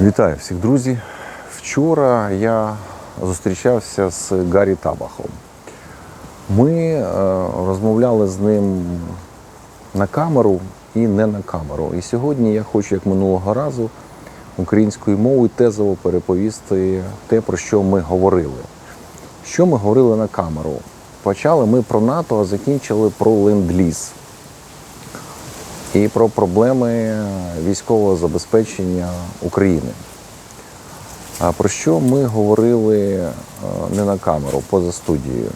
Вітаю всіх, друзі. Вчора я зустрічався з Гаррі Табахом. Ми е, розмовляли з ним на камеру і не на камеру. І сьогодні я хочу, як минулого разу, українською мовою тезово переповісти те, про що ми говорили. Що ми говорили на камеру? Почали ми про НАТО, а закінчили про ленд-ліз і про проблеми військового забезпечення України. А про що ми говорили е, не на камеру, поза студією? Е,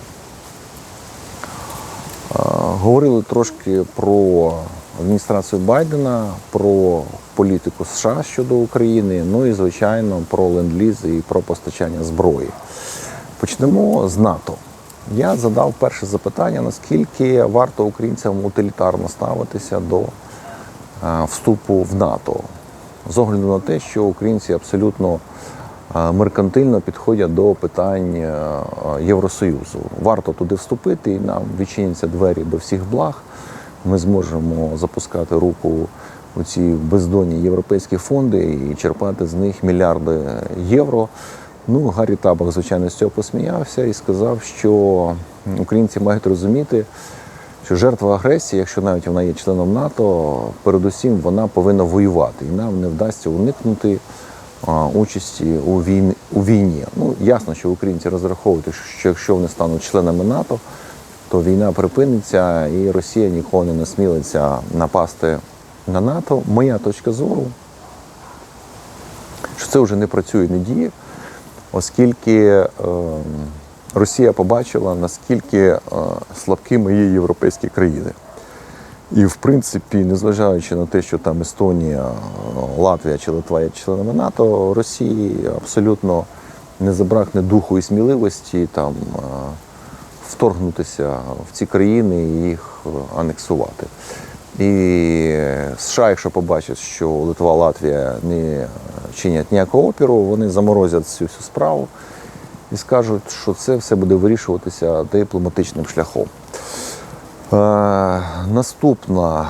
Говорили трошки про адміністрацію Байдена, про політику США щодо України, ну і, звичайно, про ленд-ліз і про постачання зброї. Почнемо з НАТО. Я задав перше запитання, наскільки варто українцям утилітарно ставитися до е, вступу в НАТО, з огляду на те, що українці абсолютно е, меркантильно підходять до питань е, Євросоюзу. Варто туди вступити, і нам відчиняться двері до всіх благ. Ми зможемо запускати руку у ці бездонні європейські фонди і черпати з них мільярди євро. Ну, Гаррі Табак, звичайно, з цього посміявся і сказав, що українці мають розуміти, що жертва агресії, якщо навіть вона є членом НАТО, передусім вона повинна воювати, і нам не вдасться уникнути а, участі у війні. У війні. Ну, ясно, що українці розраховують, що якщо вони стануть членами НАТО, то війна припиниться і Росія ніколи не насмілиться напасти на НАТО. Моя точка зору, що це вже не працює, не діє оскільки е, Росія побачила, наскільки е, слабкими є європейські країни. І, в принципі, незважаючи на те, що там Естонія, Латвія чи Литва є членами НАТО, Росії абсолютно не забракне духу і сміливості там е, вторгнутися в ці країни і їх е, анексувати. І США, якщо побачать, що Литва, Латвія не чинять ніякого опіру, вони заморозять цю всю справу і скажуть, що це все буде вирішуватися дипломатичним шляхом. Е, наступна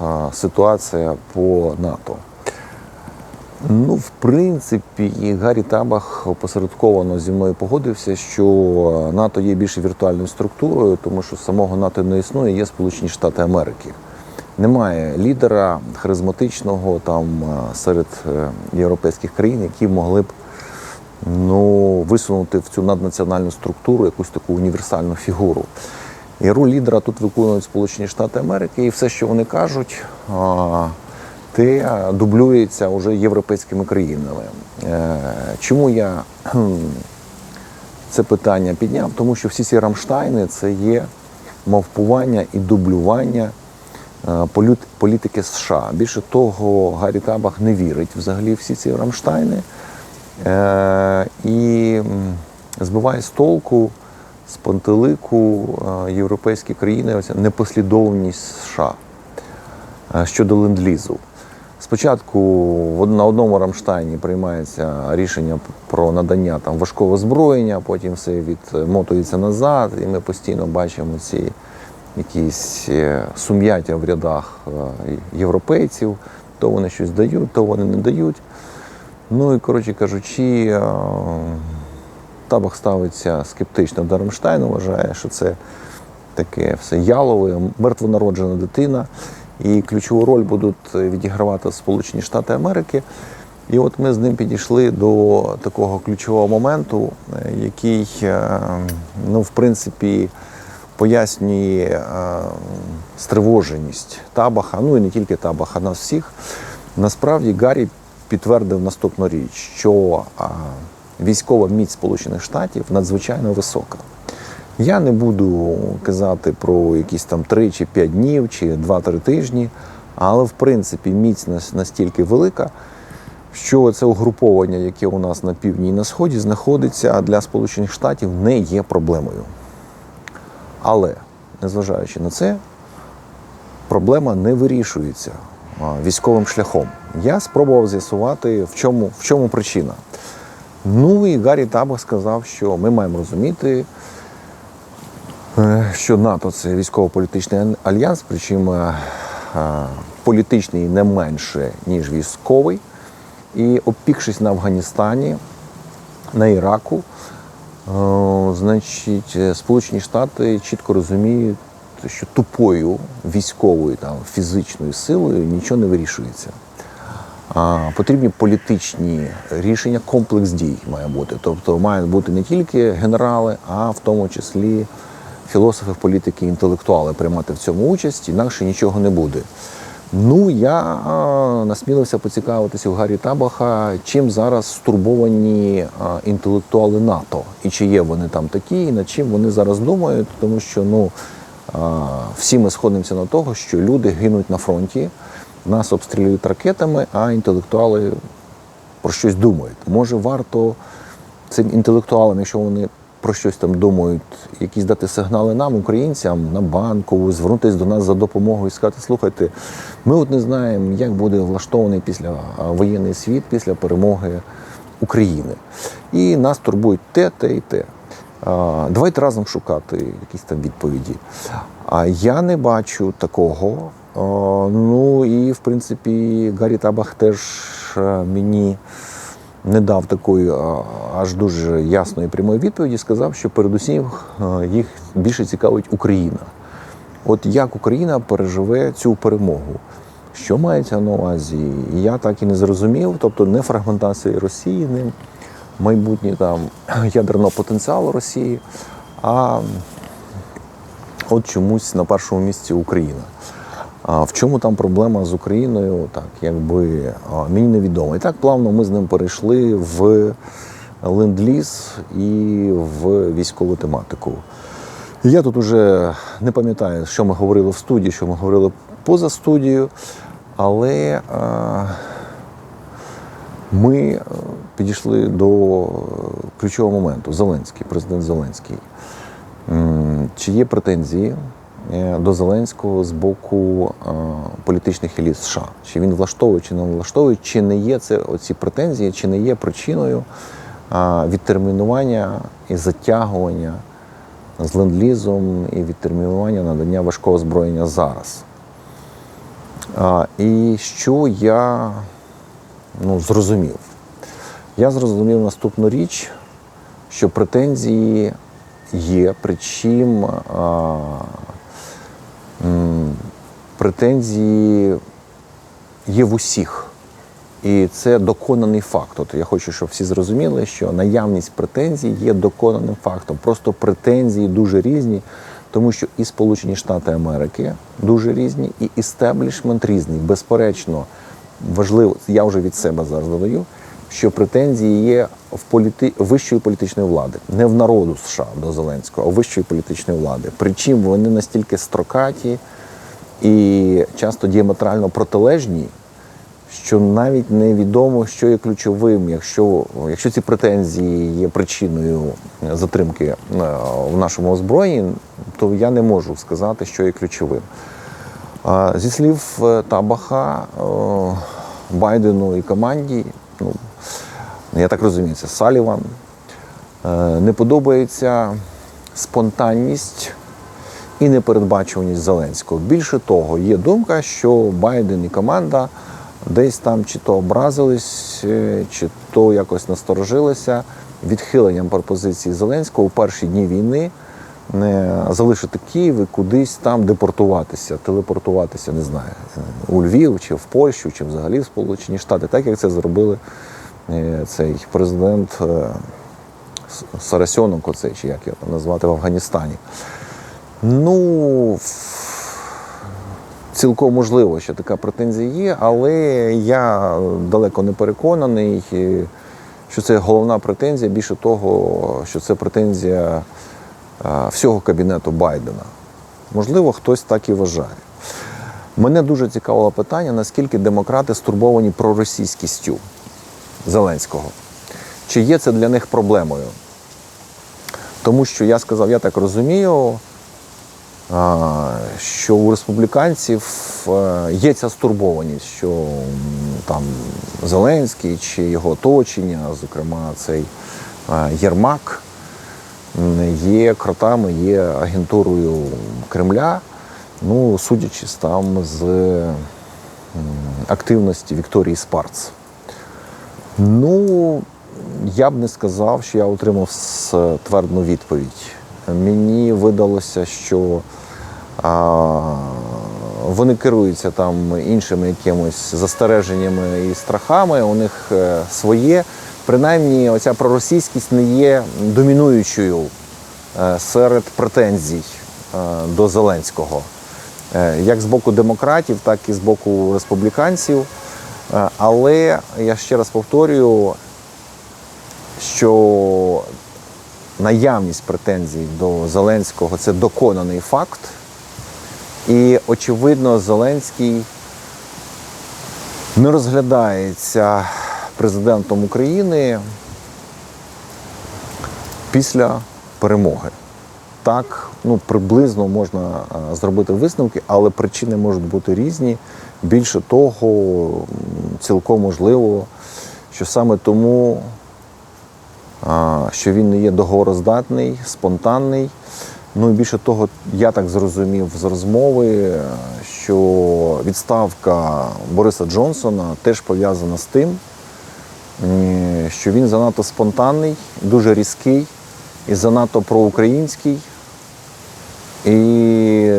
е, ситуація по НАТО. Ну, в принципі, Гаррі Табах опосередковано зі мною погодився, що НАТО є більш віртуальною структурою, тому що самого НАТО не існує, є Сполучені Штати Америки. Немає лідера харизматичного там е, серед е, європейських країн, які могли б ну, висунути в цю наднаціональну структуру якусь таку універсальну фігуру. І роль лідера тут виконують Сполучені Штати Америки, і все, що вони кажуть, те дублюється вже європейськими країнами. Е, Чому я це питання підняв? Тому що всі ці Рамштайни це є мавпування і дублювання е, політики США. Більше того, Гаррі Табах не вірить взагалі всі ці Рамштайни е, і збиває з толку, з пантелику е, європейські країни, оця непослідовність США е, щодо ленд-лізу. Спочатку на одному Рамштайні приймається рішення про надання там важкого озброєння, потім все відмотується назад, і ми постійно бачимо ці якісь е, сум'яття в рядах е, європейців. То вони щось дають, то вони не дають. Ну і коротше кажучи, е, Табах ставиться скептично до Рамштайну, вважає, що це таке все ялове, мертвонароджена дитина. І ключову роль будуть відігравати Сполучені Штати Америки. І от ми з ним підійшли до такого ключового моменту, який, ну, в принципі, пояснює е, стривоженість Табаха, ну і не тільки Табаха, нас всіх. Насправді Гаррі підтвердив наступну річ, що військова міць Сполучених Штатів надзвичайно висока. Я не буду казати про якісь там 3 чи 5 днів, чи 2-3 тижні, але в принципі міць настільки велика, що це угруповання, яке у нас на півдні і на сході, знаходиться для Сполучених Штатів не є проблемою. Але, незважаючи на це, проблема не вирішується військовим шляхом. Я спробував з'ясувати, в чому, в чому причина. Ну і Гаррі Табах сказав, що ми маємо розуміти, е, що НАТО це військово-політичний альянс, причому е, е, політичний не менше, ніж військовий. І опікшись на Афганістані, на Іраку, значить, е, Сполучені Штати чітко розуміють, що тупою військовою там, фізичною силою нічого не вирішується. А, потрібні політичні рішення, комплекс дій має бути. Тобто мають бути не тільки генерали, а в тому числі філософи, політики, інтелектуали приймати в цьому участь, інакше нічого не буде. Ну, я насмілився поцікавитися у Гаррі Табаха, чим зараз стурбовані інтелектуали НАТО, і чи є вони там такі, і над чим вони зараз думають, тому що ну, всі ми сходимося на того, що люди гинуть на фронті, нас обстрілюють ракетами, а інтелектуали про щось думають. Може, варто цим інтелектуалам, якщо вони про щось там думають, якісь дати сигнали нам, українцям, на банку, звернутися до нас за допомогою і сказати, слухайте, ми от не знаємо, як буде влаштований після воєнний світ, після перемоги України. І нас турбують те, те і те. Давайте разом шукати якісь там відповіді. А я не бачу такого. Ну і в принципі Гаррі Табах теж е, мені не дав такої аж дуже ясної прямої відповіді. Сказав, що передусім їх більше цікавить Україна. От як Україна переживе цю перемогу? Що мається на увазі? Я так і не зрозумів, тобто не фрагментація Росії, не майбутнє там ядерного потенціалу Росії, а от чомусь на першому місці Україна. А в чому там проблема з Україною? Так, якби мені невідомо. І так плавно ми з ним перейшли в ленд-ліз і в військову тематику. Я тут уже не пам'ятаю, що ми говорили в студії, що ми говорили поза студією, але а, ми е, підійшли до ключового моменту. Зеленський, президент Зеленський. Чи є претензії до Зеленського з боку е, політичних еліт США? Чи він влаштовує, чи не влаштовує, чи не є це оці претензії, чи не є причиною е, відтермінування і затягування з ленд-лізом і відтермінування надання важкого озброєння зараз? І що я ну, зрозумів? Я зрозумів наступну річ, що претензії є, причим претензії є в усіх. І це доконаний факт. От я хочу, щоб всі зрозуміли, що наявність претензій є доконаним фактом. Просто претензії дуже різні, тому що і Сполучені Штати Америки дуже різні, і істеблішмент різний. Безперечно, важливо, я вже від себе зараз додаю, що претензії є в політи... вищої політичної влади, не в народу США до Зеленського, а вищої політичної влади. Причому вони настільки строкаті і часто діаметрально протилежні, що навіть невідомо, що є ключовим, якщо, якщо ці претензії є причиною затримки е, в нашому озброєнні, то я не можу сказати, що є ключовим. Зі слів е, Табаха, е, Байдену і команді, я так розумію, це Саліван, е, не подобається спонтанність і непередбачуваність Зеленського. Більше того, є думка, що Байден і команда десь там чи то образились, е, чи то якось насторожилися відхиленням пропозиції Зеленського у перші дні війни не залишити Київ і кудись там депортуватися, телепортуватися, не знаю, у Львів чи в Польщу, чи взагалі в Сполучені Штати, так як це зробили е, цей президент е, Сарасьонок, оцей, чи як його назвати в Афганістані. Ну, цілком можливо, що така претензія є, але я далеко не переконаний, е, що це головна претензія. Більше того, що це претензія е, всього кабінету Байдена. Можливо, хтось так і вважає. Мене дуже цікавило питання, наскільки демократи стурбовані проросійськістю Зеленського. Чи є це для них проблемою? Тому що я сказав, я так розумію, що у республіканців е, є ця стурбованість, що там Зеленський чи його оточення, зокрема цей е, Єрмак, є кротами, є агентурою Кремля, ну, судячи там з активності Вікторії Спарц. Ну, я б не сказав, що я отримав твердну відповідь. Мені видалося, що а, вони керуються там іншими якимось застереженнями і страхами. У них е, своє. Принаймні, оця проросійськість не є домінуючою е, серед претензій е, до Зеленського. Як з боку демократів, так і з боку республіканців. Е, Але я ще раз повторюю, що наявність претензій до Зеленського це доконаний факт. І, очевидно, Зеленський не розглядається президентом України після перемоги. Так, ну приблизно можна е, зробити висновки, але причини можуть бути різні. Більше того, цілком можливо, що саме тому, що він не є договороздатний, спонтанний. Ну і більше того, я так зрозумів з розмови, е, що відставка Бориса Джонсона теж пов'язана з тим, що він занадто спонтанний, дуже різкий і занадто проукраїнський. І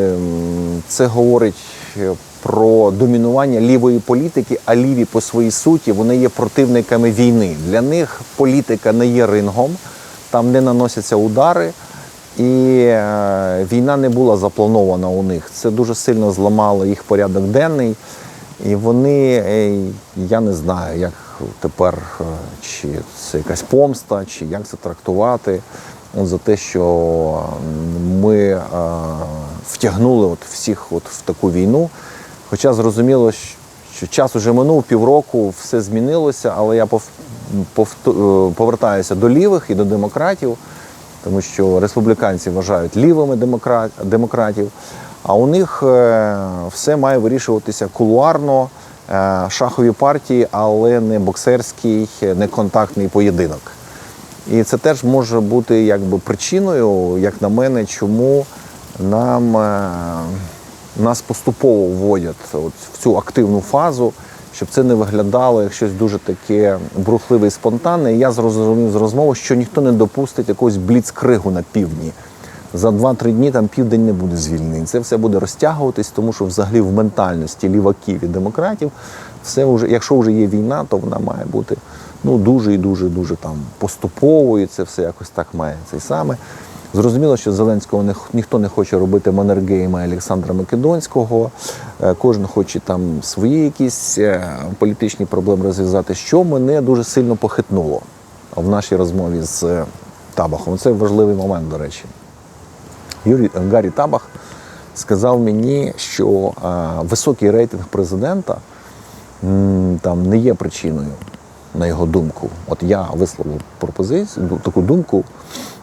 це говорить е, про домінування лівої політики, а ліві по своїй суті вони є противниками війни. Для них політика не є рингом, там не наносяться удари, і е, війна не була запланована у них. Це дуже сильно зламало їх порядок денний. І вони, е, я не знаю, як тепер, чи це якась помста, чи як це трактувати. За те, що ми е, втягнули от всіх от в таку війну. Хоча зрозуміло, що час уже минув, півроку, все змінилося, але я е, повертаюся до лівих і до демократів, тому що республіканці вважають лівими демокра- демократів, а у них е, все має вирішуватися кулуарно, шахові партії, але не боксерський, не контактний поєдинок. І це теж може бути якби причиною, як на мене, чому нам е, нас поступово вводять от в цю активну фазу, щоб це не виглядало як щось дуже таке брухливе і спонтанне. І я зрозумів з розмови, що ніхто не допустить якогось бліцкригу на півдні. За 2-3 дні там південь не буде звільнений. Це все буде розтягуватись, тому що взагалі в ментальності ліваків і демократів все вже, якщо вже є війна, то вона має бути ну дуже і дуже дуже там поступово, і це все якось так має цей саме. Зрозуміло, що Зеленського не, ніхто не хоче робити Маннергейма Олександра Македонського. Е, Кожен хоче там свої якісь е, політичні проблеми розв'язати, що мене дуже сильно похитнуло в нашій розмові з е, Табахом. Це важливий момент, до речі. Юрій Гаррі Табах сказав мені, що високий рейтинг президента там не є причиною, на його думку. От я висловив пропозицію, таку думку,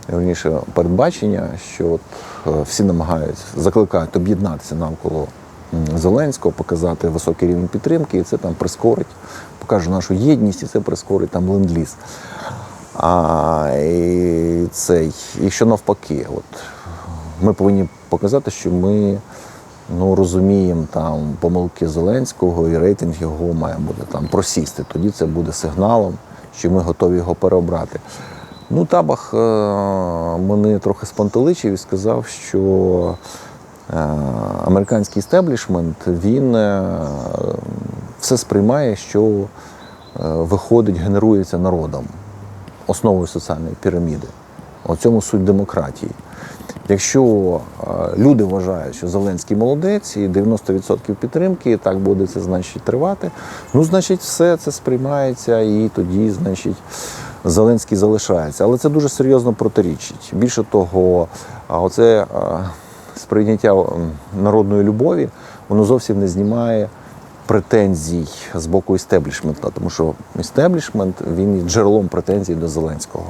верніше, передбачення, що от, е, всі намагаються закликають об'єднатися навколо Зеленського, показати високий рівень підтримки, і це там прискорить, покаже нашу єдність, і це прискорить там ленд-ліз. А і цей, і що навпаки, от ми повинні показати, що ми ну, розуміємо там помилки Зеленського і рейтинг його має бути там просісти. Тоді це буде сигналом, що ми готові його переобрати. Ну, Табах е, мене трохи спантеличив і сказав, що е, американський істеблішмент він е, все сприймає, що виходить, генерується народом, основою соціальної піраміди. У цьому суть демократії. Якщо е, люди вважають, що Зеленський молодець і 90% підтримки, і так буде це значить тривати, ну значить, все це сприймається, і тоді, значить, Зеленський залишається. Але це дуже серйозно протирічить. Більше того, оце е, сприйняття народної любові, воно зовсім не знімає претензій з боку істеблішмента, тому що істеблішмент він є джерелом претензій до Зеленського.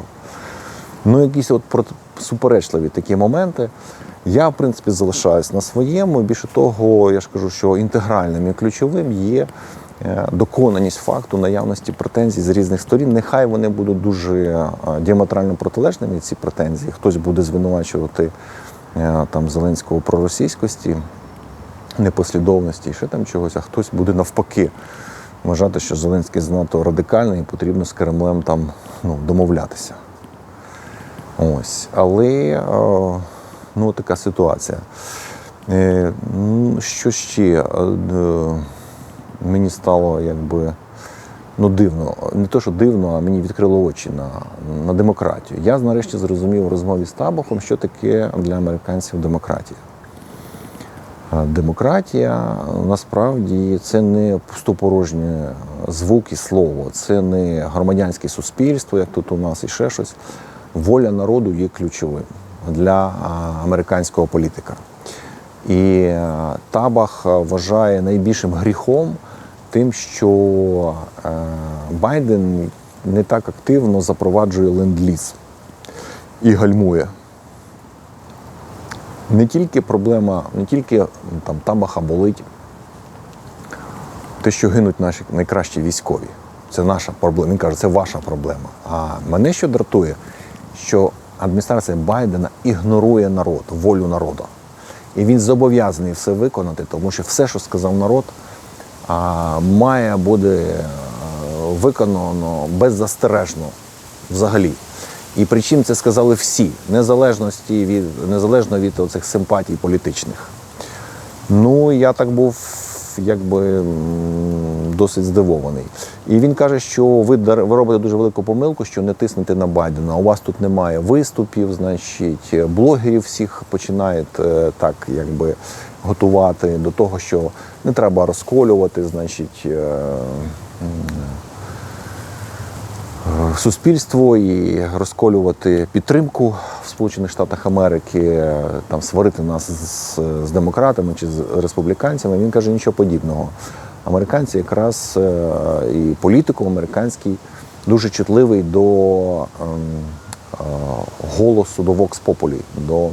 Ну, якісь от суперечливі такі моменти. Я, в принципі, залишаюсь на своєму. Більше того, я ж кажу, що інтегральним і ключовим є е, доконаність факту наявності претензій з різних сторін. Нехай вони будуть дуже е, діаметрально протилежними, ці претензії. Хтось буде звинувачувати е, там Зеленського проросійськості, непослідовності, і ще там чогось, а хтось буде навпаки вважати, що Зеленський занадто радикальний і потрібно з Кремлем там ну, домовлятися. Ось. Але е, ну, така ситуація. Е, ну, Що ще? Е, Мені стало якби ну, дивно. Не то, що дивно, а мені відкрило очі на, на демократію. Я нарешті зрозумів у розмові з Табахом, що таке для американців демократія. Демократія насправді це не пустопорожнє звук і слово, це не громадянське суспільство, як тут у нас і ще щось. Воля народу є ключовим для американського політика. І Табах вважає найбільшим гріхом тим, що Байден не так активно запроваджує ленд-ліз і гальмує не тільки проблема, не тільки там табаха болить, те, що гинуть наші найкращі військові. Це наша проблема. Він каже, це ваша проблема. А мене що дратує, що адміністрація Байдена ігнорує народ, волю народу. І він зобов'язаний все виконати, тому що все, що сказав народ, має бути е, виконано беззастережно взагалі. І причому це сказали всі, незалежності від, незалежно від оцих симпатій політичних. Ну, я так був якби досить здивований. І він каже, що ви, ви робите дуже велику помилку, що не тиснете на Байдена. У вас тут немає виступів, значить, блогерів всіх починають е, так, якби готувати до того, що не треба розколювати, значить. е, суспільство і розколювати підтримку в Сполучених Штатах Америки, там сварити нас з, з демократами чи з республіканцями. Він каже нічого подібного. Американці якраз е, і політику американський дуже чутливий до ем, е, голосу, до Populi, до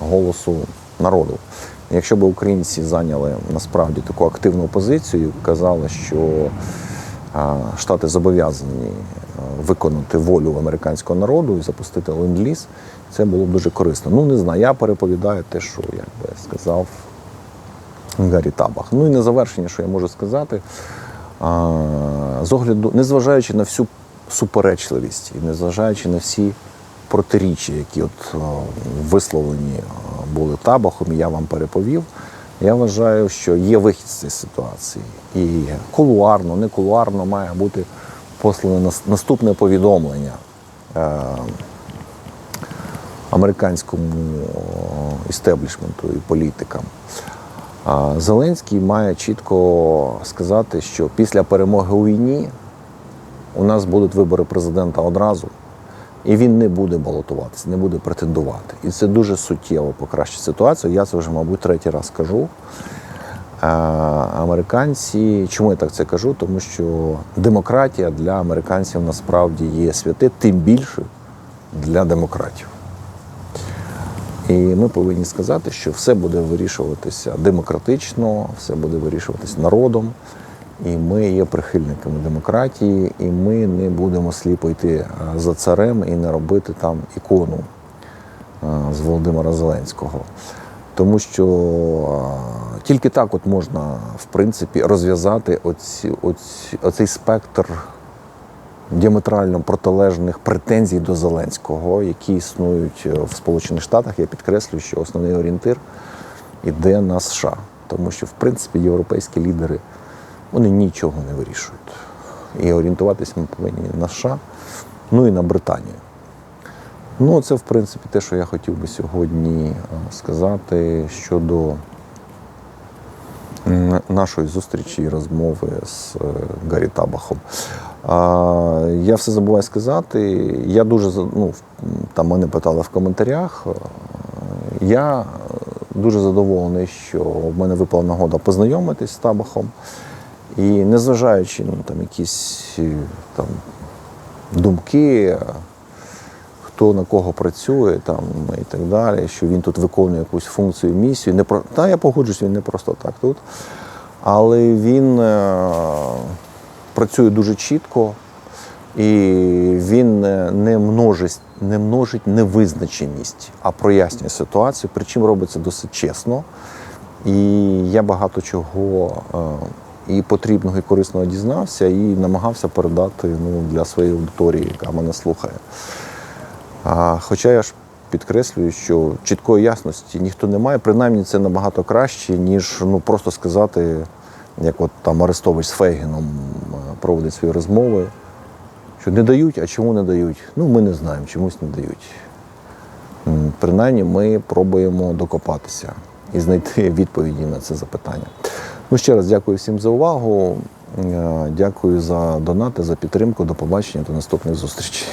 голосу народу. Якщо б українці зайняли насправді таку активну позицію, казали, що Штати зобов'язані е, виконати волю американського народу і запустити ленд-ліз, це було б дуже корисно. Ну, не знаю, я переповідаю те, що як би сказав Гаррі Табах. Ну і на завершення, що я можу сказати, з огляду, незважаючи на всю суперечливість і незважаючи на всі протиріччя, які от висловлені були табахом, і я вам переповів. Я вважаю, що є вихід з цієї ситуації. І кулуарно, не кулуарно має бути послане наступне повідомлення е, американському істеблішменту і політикам. Зеленський має чітко сказати, що після перемоги у війні у нас будуть вибори президента одразу, і він не буде балотуватися, не буде претендувати. І це дуже суттєво покращить ситуацію. Я це вже, мабуть, третій раз кажу. Американці, чому я так це кажу? Тому що демократія для американців насправді є святе, тим більше для демократів. І ми повинні сказати, що все буде вирішуватися демократично, все буде вирішуватися народом. І ми є прихильниками демократії, і ми не будемо сліпо йти е, за царем і не робити там ікону е, з Володимира Зеленського. Тому що е, тільки так от можна, в принципі, розв'язати оці, оці, оцей спектр діаметрально протилежних претензій до Зеленського, які існують е, в Сполучених Штатах. Я підкреслюю, що основний орієнтир іде на США, тому що в принципі європейські лідери вони нічого не вирішують. І орієнтуватись ми повинні на США, ну і на Британію. Ну, це, в принципі, те, що я хотів би сьогодні е, сказати щодо нашої зустрічі і розмови з е, Гаррі Табахом. Я все забуваю сказати. Я дуже ну, там мене питали в коментарях. Е, Я дуже задоволений, що в мене випала нагода познайомитись з Табахом. І незважаючи ну, там, якісь е, там, думки, хто на кого працює там, і так далі, що він тут виконує якусь функцію, місію. Не про... Та я погоджуюсь, він не просто так тут. Але він е, працює дуже чітко і він е, не множить, не множить невизначеність, а прояснює ситуацію. Причому робить це досить чесно. І я багато чого е, і потрібного і корисного дізнався, і намагався передати ну, для своєї аудиторії, яка мене слухає. Хоча я ж підкреслюю, що чіткої ясності ніхто не має, принаймні це набагато краще, ніж ну, просто сказати, як от там Арестович з Фейгіном е, проводить свої розмови, що не дають, а чому не дають? Ну, ми не знаємо, чомусь не дають. Принаймні ми пробуємо докопатися і знайти відповіді на це запитання. Ну, ще раз дякую всім за увагу. Е, Дякую за донати, за підтримку. До побачення, до наступних зустрічей.